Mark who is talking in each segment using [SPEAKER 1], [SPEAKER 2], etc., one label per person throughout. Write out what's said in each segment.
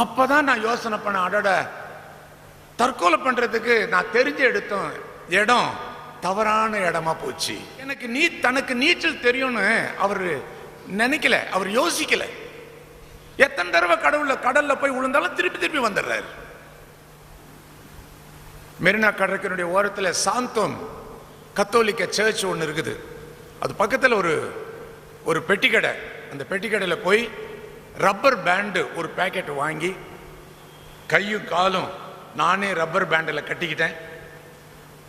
[SPEAKER 1] அப்பதான் நான் யோசனை பண்ண அடட தற்கொலை பண்றதுக்கு நான் தெரிஞ்ச எடுத்தோம் இடம் தவறான இடமா போச்சு. எனக்கு நீ தனக்கு நீச்சல் தெரியும்னு அவர் நினைக்கல அவர் யோசிக்கல. எத்தனை தடவை கடவுள கடல்ல போய் விழுந்தாலும் திருப்பி திருப்பி வந்துடுறாரு. மெரினா கடற்கரையுடைய ஓரத்தில் சாந்தோம் கத்தோலிக்க சர்ச் ஒன்று இருக்குது. அது பக்கத்தில் ஒரு ஒரு பெட்டிக்கடை. அந்த பெட்டிக்கடையில் போய் ரப்பர் பேண்டு ஒரு பேக்கெட் வாங்கி கையும் காலும் நானே ரப்பர் பேண்டில் கட்டிக்கிட்டேன்.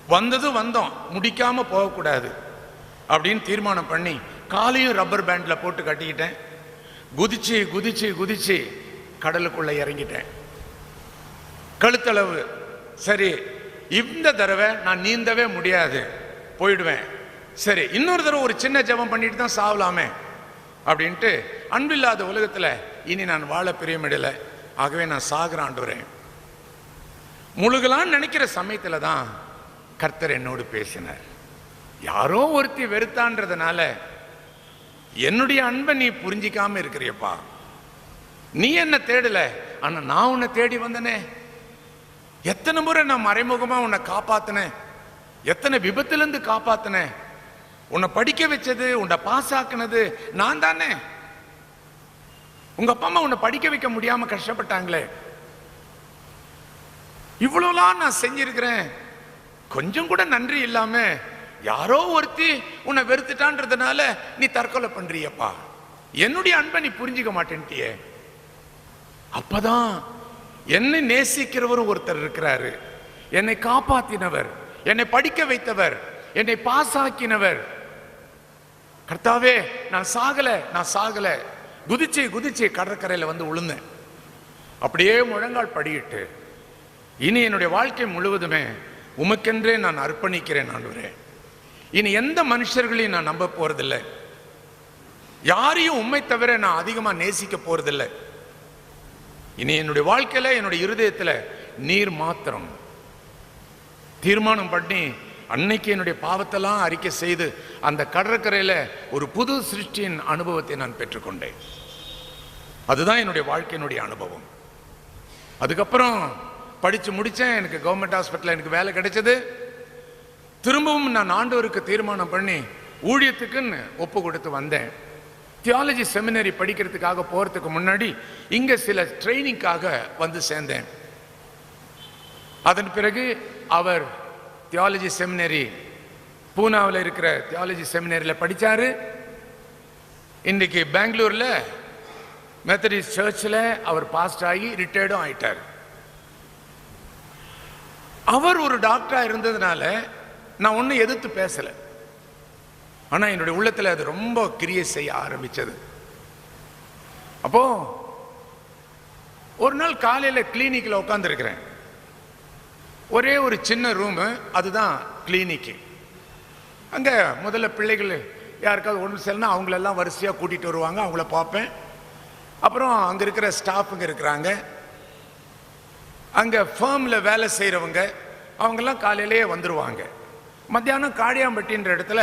[SPEAKER 1] வந்ததும் வந்தோம் முடிக்காமல் போகக்கூடாது அப்படின்னு தீர்மானம் பண்ணி காலையும் ரப்பர் பேண்டில் போட்டு கட்டிக்கிட்டேன். குதிச்சு குதிச்சு குதிச்சு கடலுக்குள்ளே இறங்கிட்டேன். கழுத்தளவு சரி இந்த தடவை நான் நீந்தவே முடியாது போயிடுவேன். சரி இன்னொரு தடவை ஒரு சின்ன ஜெபம் பண்ணிட்டு தான் சாவலாமே. அப்படின்ட்டு அன்பில்லாத உலகத்தில் இனி நான் வாழ பிரியமிடல. ஆகவே நான் சாகுறாண்டுறேன் முழுகலான்னு நினைக்கிற சமயத்தில் தான் கர்த்தர் என்னோடு பேசினார். யாரோ ஒருத்தி வெறுத்தான்றதுனால என்னுடைய அன்பை நீ புரிஞ்சிக்காம இருக்கிறியப்பா. நீ என்ன தேடல? ஆனால் நான் உன்னை தேடி வந்தனே. எத்தனை முறை நான் மறைமுகமாக உன்னை காப்பாத்தினேன்? எத்தனை விபத்துலேருந்து காப்பாத்தினேன்? உன்னை படிக்க வச்சது உன்னை பாஸ் ஆக்குனது நான் தானே? உங்க அப்பா அம்மா உன்னை படிக்க வைக்க முடியாம கஷ்டப்பட்டாங்களே. இவ்வளோலாம் நான் செஞ்சிருக்கிறேன். கொஞ்சம் கூட நன்றி இல்லாம யாரோ ஒருத்தி உன்னை வெறுத்துட்டான்றதுனால நீ தற்கொலை பண்றியப்பா. என்னுடைய அன்பை நீ புரிஞ்சுக்க மாட்டேன்ட்டியே. அப்பதான் என்னை நேசிக்கிறவரும் ஒருத்தர் இருக்கிறாரு. என்னை காப்பாத்தினவர் என்னை படிக்க வைத்தவர் என்னை பாஸ் ஆக்கினவர் கர்த்தாவே நான் சாகல நான் சாகல. குதிச்சு குதிச்சு கடற்கரையில் வந்து விழுந்தேன் அப்படியே முழங்கால் படியிட்டு இனி என்னுடைய வாழ்க்கை முழுவதுமே உமக்கென்றே நான் அர்ப்பணிக்கிறேன் ஆண்டவரே. இனி எந்த மனுஷர்களையும் நான் நம்ப போறதில்லை. யாரையும் உண்மை தவிர நான் அதிகமாக நேசிக்க போறதில்லை. இனி என்னுடைய வாழ்க்கையில என்னுடைய இருதயத்தில் நீர் மாத்திரம். தீர்மானம் பண்ணி அன்னைக்கு என்னுடைய பாவத்தெல்லாம் அறிக்கை செய்து அந்த கடற்கரையில் ஒரு புது சிருஷ்டியின் அனுபவத்தை நான் பெற்றுக்கொண்டேன். அதுதான் என்னுடைய வாழ்க்கையினுடைய அனுபவம். அதுக்கப்புறம் படித்து முடித்தேன் எனக்கு கவர்மெண்ட் ஹாஸ்பிட்டலில் எனக்கு வேலை கிடைச்சது. திரும்பவும் நான் ஆண்டவருக்கு தீர்மானம் பண்ணி ஊழியத்துக்குன்னு ஒப்பு கொடுத்து வந்தேன். தியாலஜி செமினரி படிக்கிறதுக்காக போகிறதுக்கு முன்னாடி இங்கே சில ட்ரைனிங்காக வந்து சேர்ந்தேன். அதன் பிறகு அவர் தியாலஜி செமினரி பூனாவில் இருக்கிற தியாலஜி செமினரியில் படித்தார் இன்னைக்கு பெங்களூரில் மெத்தடிஸ்ட் சர்ச்சில் அவர் பாஸ்ட் ஆகி ரிட்டையர்டும் ஆயிட்டார். அவர் ஒரு டாக்டராக இருந்ததுனால நான் ஒன்றும் எதிர்த்து பேசலை. ஆனால் என்னுடைய உள்ளத்தில் அது ரொம்ப கிரியேட் செய்ய ஆரம்பிச்சது. அப்போது ஒரு நாள் காலையில் கிளினிக்கில் உட்காந்துருக்கிறேன் ஒரே ஒரு சின்ன ரூமு அதுதான் கிளினிக்கு அங்கே முதல்ல பிள்ளைகள் யாருக்காவது ஒன்று செல்னா அவங்களெல்லாம் வரிசையாக கூட்டிகிட்டு வருவாங்க அவங்கள பார்ப்பேன். அப்புறம் அங்கே இருக்கிற ஸ்டாஃபுங்க இருக்கிறாங்க. அங்கே ஃபேர்ம்ல வேலை செய்கிறவங்க அவங்கெல்லாம் காலையிலேயே வந்துடுவாங்க மத்தியானம் காடியாம்பட்டின்ற இடத்துல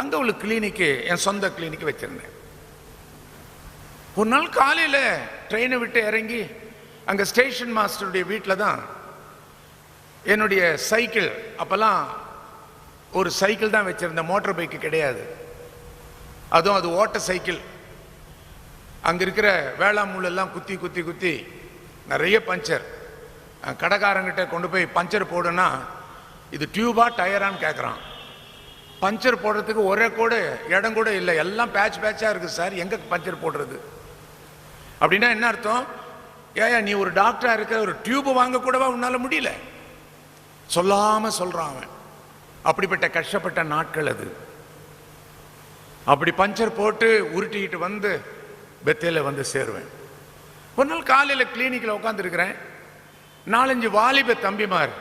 [SPEAKER 1] அங்கே உள்ள கிளினிக்கு என் சொந்த கிளினிக்கு வச்சுருந்தேன். ஒரு நாள் காலையில் ட்ரெயினை விட்டு இறங்கி அங்கே ஸ்டேஷன் மாஸ்டருடைய வீட்டில் தான் என்னுடைய சைக்கிள் அப்போல்லாம் ஒரு சைக்கிள் தான் வச்சிருந்தேன் மோட்டர் பைக்கு கிடையாது. அதுவும் அது ஓட்ட சைக்கிள். அங்கே இருக்கிற வேளாமுள் குத்தி குத்தி குத்தி நிறைய பஞ்சர். கடைக்காரங்கிட்ட கொண்டு போய் பஞ்சர் போடுனா இது டியூபா டயரான்னு கேட்குறான் பஞ்சர் போடுறதுக்கு ஒரே கூட இடம் கூட இல்லை. எல்லாம் பேட்ச் பேட்சாக இருக்குது சார். எங்கே பஞ்சர் போடுறது? அப்படின்னா என்ன அர்த்தம்? ஏயா நீ ஒரு டாக்டராக இருக்க ஒரு டியூப் வாங்க கூடவா உன்னால் முடியல? சொல்லாம சொல்றான் அவன். அப்படிப்பட்ட கஷ்டப்பட்ட நாட்கள் அது. அப்படி பஞ்சர் போட்டு உருட்டிக்கிட்டு வந்து பெத்தையில் வந்து சேருவேன். ஒரு நாள் காலையில் கிளினிக்கில் உட்காந்துருக்கிறேன் நாலஞ்சு வாலிப தம்பிமார்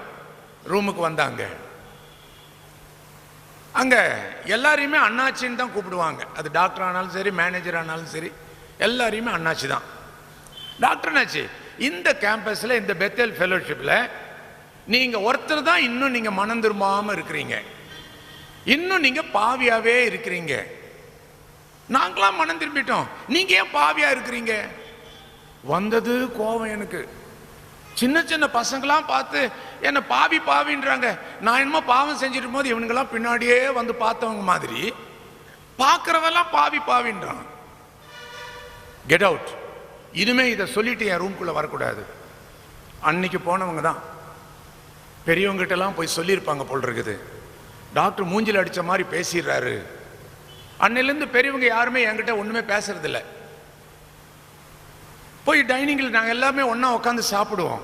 [SPEAKER 1] ரூமுக்கு வந்தாங்க. அங்கே எல்லாரையுமே அண்ணாச்சின்னு தான் கூப்பிடுவாங்க. அது டாக்டர் ஆனாலும் சரி மேனேஜர் ஆனாலும் சரி எல்லாரையுமே அண்ணாச்சி தான். டாக்டர் அண்ணாச்சி இந்த கேம்பஸில் இந்த பெத்தேல் ஃபெலோஷிப்பில் நீங்க ஒருத்தர் தான் இன்னும் நீங்க மனம் திரும்பாம இருக்கிறீங்க. இன்னும் நீங்க பாவியாவே இருக்கிறீங்க. நாங்களாம் மனம் திரும்பிட்டோம். நீங்க ஏன் பாவியா இருக்கிறீங்க? வந்தது கோபம் எனக்கு. சின்ன சின்ன பசங்களாம் பார்த்து என்ன பாவி பாவின்றாங்க. நான் என்னமோ பாவம் செஞ்சிட்டு போது இவனுங்கெல்லாம் பின்னாடியே வந்து பார்த்தவங்க மாதிரி பார்க்கறவெல்லாம் பாவி பாவின்றான் கெட் அவுட் இனிமே இதை சொல்லிட்டு என் ரூம்குள்ள வரக்கூடாது. அன்னைக்கு போனவங்க தான். பெரியவங்கிட்டலாம் போய் சொல்லியிருப்பாங்க போல் இருக்குது டாக்டர் மூஞ்சில் அடித்த மாதிரி பேசிடுறாரு அன்னையிலேருந்து பெரியவங்க யாருமே என்கிட்ட ஒன்றுமே பேசுறதில்ல. போய் டைனிங்கில் நாங்கள் எல்லாமே ஒன்றா உட்காந்து சாப்பிடுவோம்.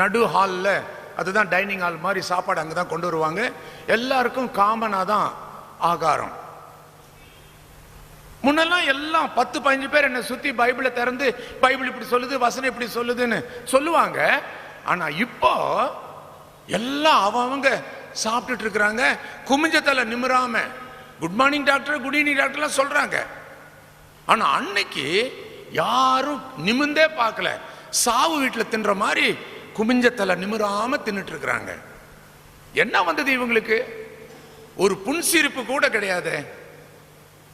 [SPEAKER 1] நடு ஹாலில் அதுதான் டைனிங் ஹால் மாதிரி சாப்பாடு அங்கே தான் கொண்டு வருவாங்க. எல்லாருக்கும் காமனாக தான் ஆகாரம். முன்னெல்லாம் எல்லாம் பத்து பதினஞ்சு பேர் என்னை சுற்றி பைபிளை திறந்து பைபிள் இப்படி சொல்லுது வசனம் இப்படி சொல்லுதுன்னு சொல்லுவாங்க. ஆனால் இப்போ எல்லாம் அவங்க சாப்பிட்டுட்டு இருக்கிறாங்க. குமிஞ்ச தலை நிமிராம good morning doctor good evening டாக்டர்லாம் சொல்கிறாங்க ஆனால் அன்னைக்கு யாரும் நிமிந்தே பார்க்கல. சாவு வீட்டில் தின்ற மாதிரி குமிஞ்ச தலை நிமிராம தின்னுட்டு இருக்கிறாங்க. என்ன வந்தது இவங்களுக்கு? ஒரு புன்சிரிப்பு கூட கிடையாது.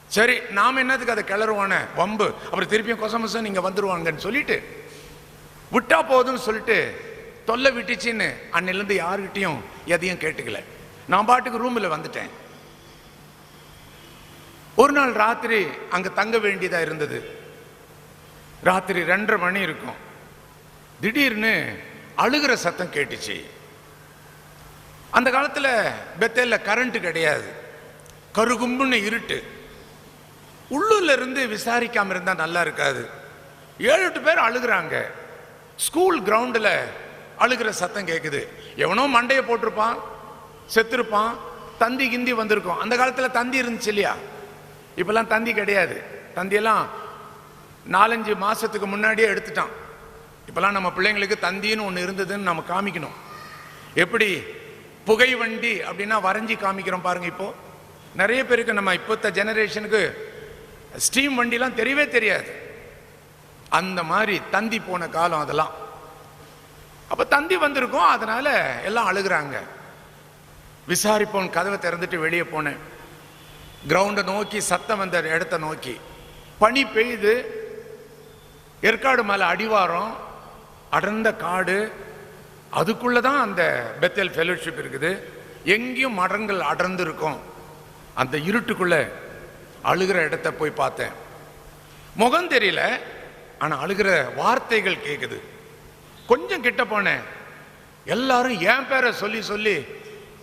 [SPEAKER 1] சரி நாம என்னத்துக்கு அதை கிளறுவானே வம்பு. அப்புறம் திருப்பியும் கொசமசம் நீங்கள் வந்துடுவாங்கன்னு சொல்லிட்டு விட்டா போதும்னு சொல்லிட்டு தொல்லை விட்டுச்சின்னு அன்னிலேருந்து யாருக்கிட்டையும் எதையும் கேட்டுக்கல. நான் பாட்டுக்கு ரூமில் வந்துட்டேன். ஒரு நாள் ராத்திரி அங்க தங்க வேண்டியதா இருந்தது. ராத்திரி ரெண்டரை மணி இருக்கும். திடீர்னு அழுகிற சத்தம் கேட்டுச்சு. அந்த காலத்துல பெத்தேல்ல கரண்ட் கிடையாது. கருகும்புன்னு இருட்டு. உள்ளூர்ல இருந்து விசாரிக்காம இருந்தா நல்லா இருக்காது. ஏழு எட்டு பேர் அழுகுறாங்க. ஸ்கூல் கிரவுண்டில் அழுகிற சத்தம் கேட்குது எவனோ மண்டையை போட்டிருப்பான் செத்துருப்பான் தந்தி கிந்தி வந்திருக்கும். அந்த காலத்தில் தந்தி இருந்துச்சு இல்லையா? இப்பெல்லாம் தந்தி கிடையாது. தந்தியெல்லாம் நாலஞ்சு மாதத்துக்கு முன்னாடியே எடுத்துட்டான். இப்பெல்லாம் நம்ம பிள்ளைங்களுக்கு தந்தின்னு ஒன்று இருந்ததுன்னு நம்ம காமிக்கணும். எப்படி? புகை வண்டி அப்படின்னா வரைஞ்சி காமிக்கிறோம் பாருங்க இப்போ. நிறைய பேருக்கு நம்ம இப்போத்த ஜெனரேஷனுக்கு ஸ்டீம் வண்டிலாம் தெரியவே தெரியாது. அந்த மாதிரி தந்தி போன காலம் அதெல்லாம். அப்போ தந்தி வந்திருக்கும் அதனால எல்லாம் அழுகிறாங்க. விசாரிப்போன் கதவை திறந்துட்டு வெளியே போனேன். கிரவுண்டை நோக்கி சத்தம் வந்த இடத்த நோக்கி. பனி பெய்யுது ஏற்காடு மேலே அடிவாரம் அடர்ந்த காடு அதுக்குள்ள தான் அந்த பெத்தல் ஃபெலோஷிப் இருக்குது. எங்கேயும் மரங்கள் அடர்ந்து இருக்கும் அந்த இருட்டுக்குள்ள அழுகிற இடத்த போய் பார்த்தேன். முகம் தெரியல ஆனால் அழுகிற வார்த்தைகள் கேட்குது கொஞ்சம் கிட்ட போனேன். எல்லாரும் என் பேரை சொல்லி சொல்லி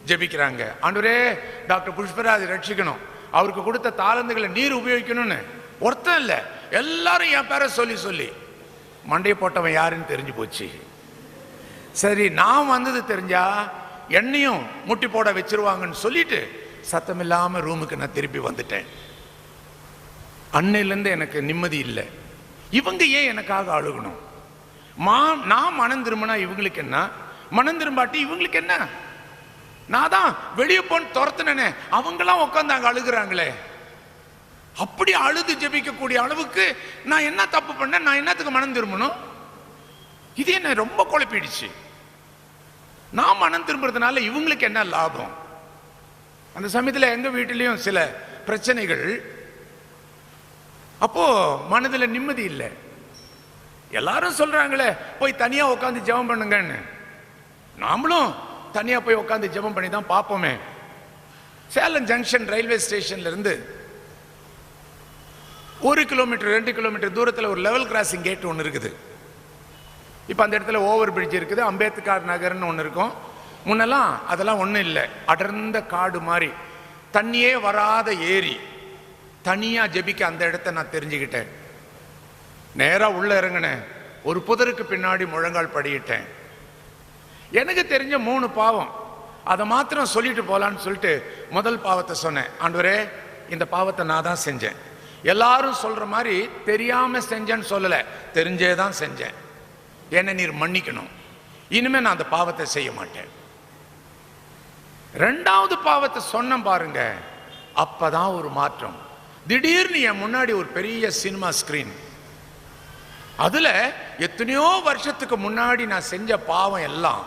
[SPEAKER 1] ஜெபிக்கிறாங்க. ஆண்டவரே டாக்டர் புஷ்பராஜ் ரட்சிக்கணும். அவருக்கு கொடுத்த தாளந்துகளை நீர் உபயோகிக்கணும்னு. ஒருத்தன் இல்லை. எல்லாரும் என் பேரை சொல்லி சொல்லி. மண்டையை போட்டவன் யாருன்னு தெரிஞ்சு போச்சு. சரி நான் வந்தது தெரிஞ்சா என்னையும் முட்டி போட வச்சிருவாங்கன்னு சொல்லிட்டு சத்தம் ரூமுக்கு நான் திருப்பி வந்துட்டேன். அன்னையிலேருந்து எனக்கு நிம்மதி இல்லை. இவங்க ஏன் எனக்காக அழுகணும்? மா நான் மனம் திரும்பினா இவங்களுக்கு என்ன? மனம் திரும்பாட்டி இவங்களுக்கு என்ன? நான் தான் வெளியே போன்னு துரத்துனேனே. அவங்களாம் உட்காந்தாங்க அழுகுறாங்களே. அப்படி அழுது ஜெபிக்கக்கூடிய அளவுக்கு நான் என்ன தப்பு பண்ணேன்? நான் என்னத்துக்கு மனம் திரும்பணும்? இது என்ன ரொம்ப குழப்பிடுச்சு. நான் மனம் திரும்புறதுனால இவங்களுக்கு என்ன லாபம்? அந்த சமயத்தில் எங்கள் வீட்டிலையும் சில பிரச்சனைகள். அப்போ மனதில் நிம்மதி இல்லை. எல்லாரும் சொல்றாங்களே போய் தனியா உட்காந்து ஜெபம் பண்ணுங்கன்னு. நாமளும் தனியா போய் உட்காந்து ஜெபம் பண்ணி தான் பார்ப்போமே. சேலம் ஜங்ஷன் ரயில்வே ஸ்டேஷன்ல இருந்து ஒரு கிலோமீட்டர் ரெண்டு கிலோமீட்டர் தூரத்தில் ஒரு லெவல் கிராசிங் கேட் ஒன்று இருக்குது. இப்போ அந்த இடத்துல ஓவர் பிரிட்ஜ் இருக்குது அம்பேத்கர் நகர்னு ஒன்று இருக்கும். முன்னெல்லாம் அதெல்லாம் ஒன்றும் இல்லை. அடர்ந்த காடு மாதிரி. தண்ணியே வராத ஏரி. தனியாக ஜெபிக்க அந்த இடத்த நான் தெரிஞ்சுக்கிட்டேன். நேராக உள்ள இறங்கினேன். ஒரு புதருக்கு பின்னாடி முழங்கால் படியிட்டேன். எனக்கு தெரிஞ்ச மூணு பாவம். அதை மாத்திரம் சொல்லிட்டு போகலான்னு சொல்லிட்டு முதல் பாவத்தை சொன்னேன். ஆண்டவரே இந்த பாவத்தை நான் தான் செஞ்சேன். எல்லாரும் சொல்கிற மாதிரி தெரியாமல் செஞ்சேன்னு சொல்லலை. தெரிஞ்சே தான் செஞ்சேன். என்னை நீர் மன்னிக்கணும். இனிமேல் நான் அந்த பாவத்தை செய்ய மாட்டேன். ரெண்டாவது பாவத்தை சொன்னேன் பாருங்க. அப்பதான் ஒரு மாற்றம். திடீர்னு என் முன்னாடி ஒரு பெரிய சினிமா ஸ்க்ரீன் அதுல எத்தனையோ வருஷத்துக்கு முன்னாடி நான் செஞ்ச பாவம் எல்லாம்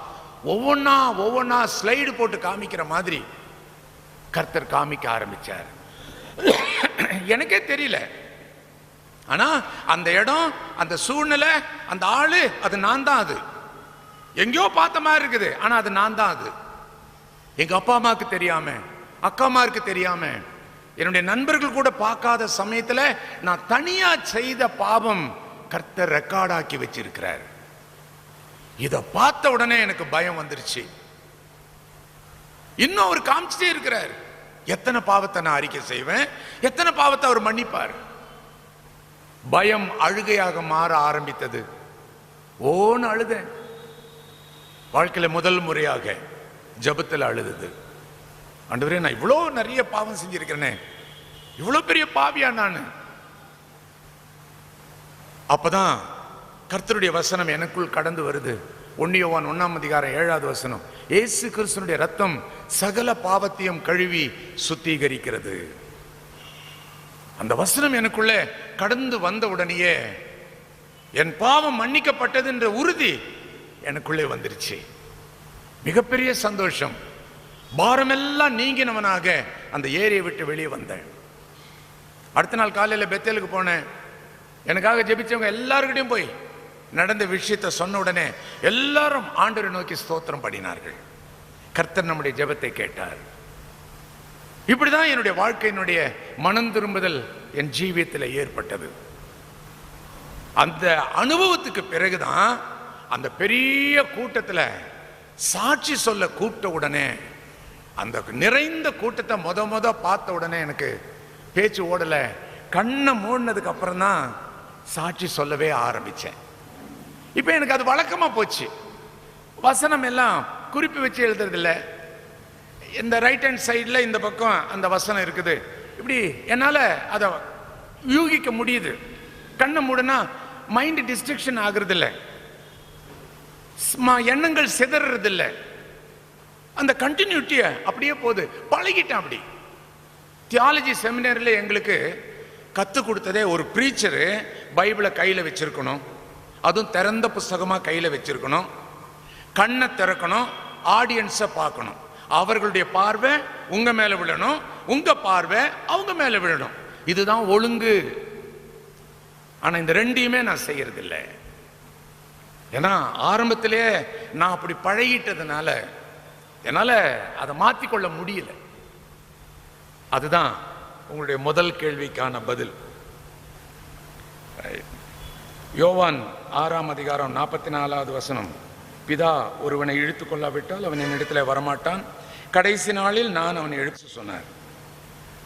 [SPEAKER 1] ஒவ்வொன்றா ஒவ்வொன்றா ஸ்லைடு போட்டு காமிக்கிற மாதிரி கர்த்தர் காமிக்க ஆரம்பிச்சார். எனக்கே தெரியல. ஆனா அந்த இடம் அந்த சூழ்நிலை அந்த ஆளு அது நான் தான் அது. எங்கேயோ பார்த்த மாதிரி இருக்குது ஆனா அது நான் தான் அது. எங்க அப்பா அம்மாவுக்கு தெரியாம அக்கா அம்மாவுக்கு தெரியாம என்னுடைய நண்பர்கள் கூட பார்க்காத சமயத்துல நான் தனியா செய்த பாவம் கர்த்தர் ரெக்கார்டாக்கி வச்சிருக்கிறார். இதை பார்த்த உடனே எனக்கு பயம் வந்துருச்சு. இன்னும் அவர் காமிச்சிட்டே இருக்கிறார். எத்தனை பாவத்தை நான் அறிக்கை செய்வேன்? எத்தனை பாவத்தை அவர் மன்னிப்பார்? பயம் அழுகையாக மாற ஆரம்பித்தது. ஓன்னு அழுதேன். வாழ்க்கையில முதல் முறையாக ஜெபத்தில் அழுதது. ஆண்டவரே நான் இவ்வளோ நிறைய பாவம் செஞ்சிருக்கிறேனே. இவ்வளோ பெரிய பாவியா நான். அப்பதான் கர்த்தருடைய வசனம் எனக்குள் கடந்து வருது. ஒன்னியோவான் ஒன்னாம் அதிகாரம் ஏழாவது வசனம். இயேசு கிறிஸ்தனுடைய ரத்தம் சகல பாவத்தையும் கழுவி சுத்திகரிக்கிறது. அந்த வசனம் எனக்குள்ளே கடந்து வந்த உடனேயே என் பாவம் மன்னிக்கப்பட்டது என்ற உறுதி எனக்குள்ளே வந்துருச்சு. மிகப்பெரிய சந்தோஷம். பாரமெல்லாம் நீங்கினவனாக அந்த ஏரியை விட்டு வெளியே வந்தேன். அடுத்த நாள் காலையில் பெத்தேலுக்கு போனேன். எனக்காக ஜெபிச்சவங்க எல்லாருக்கிட்டையும் போய் நடந்த விஷயத்தை சொன்ன உடனே எல்லாரும் ஆண்டரை நோக்கி ஸ்தோத்திரம் பண்ணினார்கள். கர்த்தர் நம்முடைய ஜெபத்தை கேட்டார். இப்படிதான் என்னுடைய வாழ்க்கையினுடைய மனம் திரும்புதல் என் ஜீவியத்தில் ஏற்பட்டது. அந்த அனுபவத்துக்கு பிறகுதான் அந்த பெரிய கூட்டத்தில் சாட்சி சொல்ல கூப்பிட்ட உடனே அந்த நிறைந்த கூட்டத்தை முத முத பார்த்த உடனே எனக்கு பேச்சு ஓடலை. கண்ணை மூடினதுக்கு அப்புறம் தான் சாட்சி சொல்லவே ஆரம்பிச்சேன். இப்போ எனக்கு அது வழக்கமாக போச்சு. வசனம் எல்லாம் குறிப்பு வச்சு எழுதுறதில்ல. இந்த ரைட் ஹேண்ட் சைடில் இந்த பக்கம் அந்த வசனம் இருக்குது. இப்படி என்னால் அதை யூகிக்க முடியுது. கண்ணை மூடனா மைண்ட் டிஸ்ட்ரக்ஷன் ஆகுறது இல்லை எண்ணங்கள் சிதறது இல்லை அந்த கண்டினியூட்டியை அப்படியே போகுது. பழகிட்டேன் அப்படி. தியாலஜி செமினாரில் எங்களுக்கு கற்றுக் கொடுத்ததே ஒரு ப்ரீச்சரு பைபிளை கையில் வச்சிருக்கணும். அதுவும் திறந்த புஸ்தகமாக கையில் வச்சிருக்கணும். கண்ணை திறக்கணும் ஆடியன்ஸை பார்க்கணும். அவர்களுடைய பார்வை உங்கள் மேலே விழணும் உங்கள் பார்வை அவங்க மேலே விழணும். இதுதான் ஒழுங்கு. ஆனால் இந்த ரெண்டையுமே நான் செய்யறதில்லை. ஏன்னா ஆரம்பத்திலே நான் அப்படி பழகிட்டதுனால என்னால் அதை மாற்றிக்கொள்ள முடியல. அதுதான் உங்களுடைய முதல் கேள்விக்கான பதில். யோவான் ஆறாம் அதிகாரம் நாற்பத்தி நாலாவது வசனம். பிதா ஒருவனை இழுத்து கொள்ளாவிட்டால் அவன் என்னிடத்தில் வரமாட்டான். கடைசி நாளில் நான் அவனை எழுத்து சொன்னார்.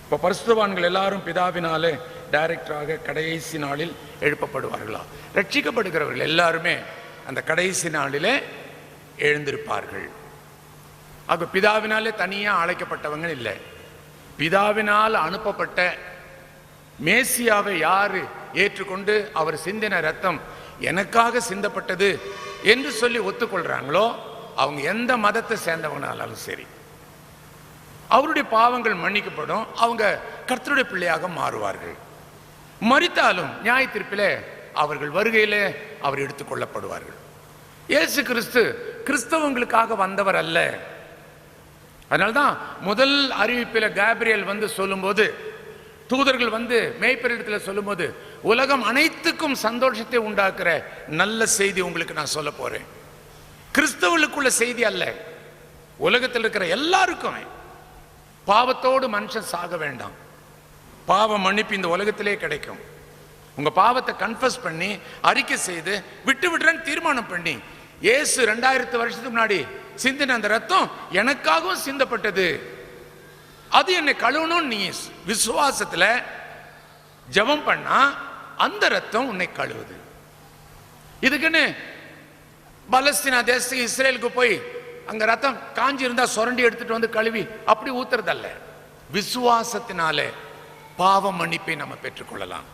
[SPEAKER 1] இப்போ பரிசுத்தவான்கள் எல்லாரும் பிதாவினாலே டைரக்டராக கடைசி நாளில் எழுப்பப்படுவார்களா? ரட்சிக்கப்படுகிறவர்கள் எல்லாருமே அந்த கடைசி நாளிலே எழுந்திருப்பார்கள். ஆக பிதாவினாலே தனியாக அழைக்கப்பட்டவங்க இல்லை. பிதாவினால் அனுப்பப்பட்ட மேசியாவை யார் ஏற்றுக்கொண்டு அவர் சிந்தின ரத்தம் எனக்காக சிந்தப்பட்டது என்று சொல்லி ஒத்துக்கொள்றாங்களோ அவங்க எந்த மதத்தை சேர்ந்தவங்கனாலும் சரி. அவருடைய பாவங்கள் மன்னிக்கப்படும். அவங்க கர்த்தருடைய பிள்ளையாக மாறுவார்கள். மறித்தாலும் நியாய தீர்ப்பிலே அவர்கள் வருகையிலே அவர் எடுத்துக்கொள்ளப்படுவார்கள். இயேசு கிறிஸ்து கிறிஸ்தவங்களுக்காக வந்தவர் அல்ல. அதனால்தான் முதல் அறிவிப்பில் கேப்ரியல் வந்து சொல்லும்போது தூதர்கள் வந்து மேய்ப்பரிடத்தில் சொல்லும்போது உலகம் அனைத்துக்கும் சந்தோஷத்தை உண்டாக்குற நல்ல செய்தி உங்களுக்கு நான் சொல்ல போறேன். கிறிஸ்தவர்களுக்குள்ள செய்தி அல்ல. உலகத்தில் இருக்கிற எல்லாருக்கும் பாவத்தோடு மனுஷன் சாக வேண்டாம். பாவம் மன்னிப்பு இந்த உலகத்திலே கிடைக்கும். உங்க பாவத்தை கன்ஃபஸ் பண்ணி அறிக்கை செய்து விட்டு விடுறேன்னு தீர்மானம் பண்ணி இயேசு ரெண்டாயிரத்து வருஷத்துக்கு முன்னாடி சிந்தின அந்த ரத்தம் எனக்காகவும் சிந்தப்பட்டது. அது என்னை கழுவணும் நீ விசுவாசத்தில் ஜெபம் பண்ணா அந்த ரத்தம் உன்னை கழுவுது. இதுக்குன்னு பலஸ்தீனா தேசத்துக்கு இஸ்ரேலுக்கு போய் அங்க ரத்தம் காஞ்சி இருந்தா சுரண்டி எடுத்துட்டு வந்து கழுவி அப்படி ஊத்துறதல்ல. விசுவாசத்தினாலே பாவ மன்னிப்பை நம்ம பெற்றுக்கொள்ளலாம்.